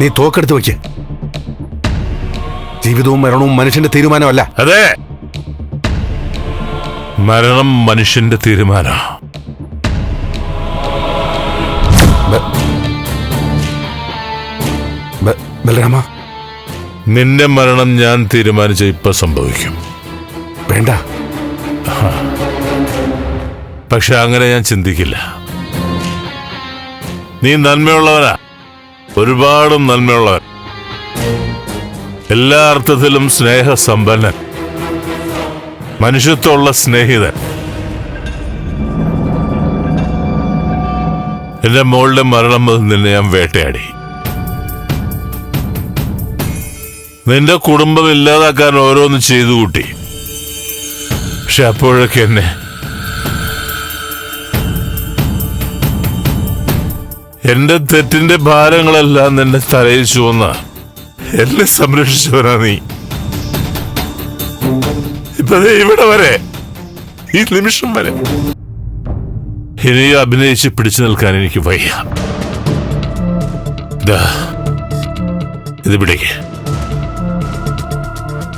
നീ തോക്കെടുത്ത് വെക്ക് ജീവിതവും മരണവും മനുഷ്യന്റെ തീരുമാനമല്ല. അതെ. മരണം മനുഷ്യന്റെ തീരുമാന. ബലരാമ. നിന്റെ മരണം ഞാൻ തീരുമാനിച്ച ഇപ്പൊ സംഭവിക്കും. വേണ്ട. പക്ഷെ അങ്ങനെ ഞാൻ ചിന്തിക്കില്ല. നീ നന്മയുള്ളവനാ. ഒരുപാട് നന്മയുള്ളവൻ. എല്ലാ അർത്ഥത്തിലും സ്നേഹസമ്പന്നൻ. മനുഷ്യത്വമുള്ള സ്നേഹിതൻ. എന്റെ മോളുടെ മരണം നിന്നെ ഞാൻ വേട്ടയാടി. നിന്റെ കുടുംബം ഇല്ലാതാക്കാൻ ഓരോന്ന് ചെയ്തു കൂട്ടി പക്ഷെ അപ്പോഴൊക്കെ എന്നെ എന്റെ തെറ്റിന്റെ ഭാരങ്ങളെല്ലാം നിന്റെ തലയിൽ ചുവന്ന എന്നെ സംരക്ഷിച്ചവനാ നീ. ഇപ്പൊ ഇവിടെ വരെ ഈ നിമിഷം വരെ. ഇനി അഭിനയിച്ച് പിടിച്ചു നിൽക്കാൻ എനിക്ക് വയ്യ. ഇത് പിടിക്ക്.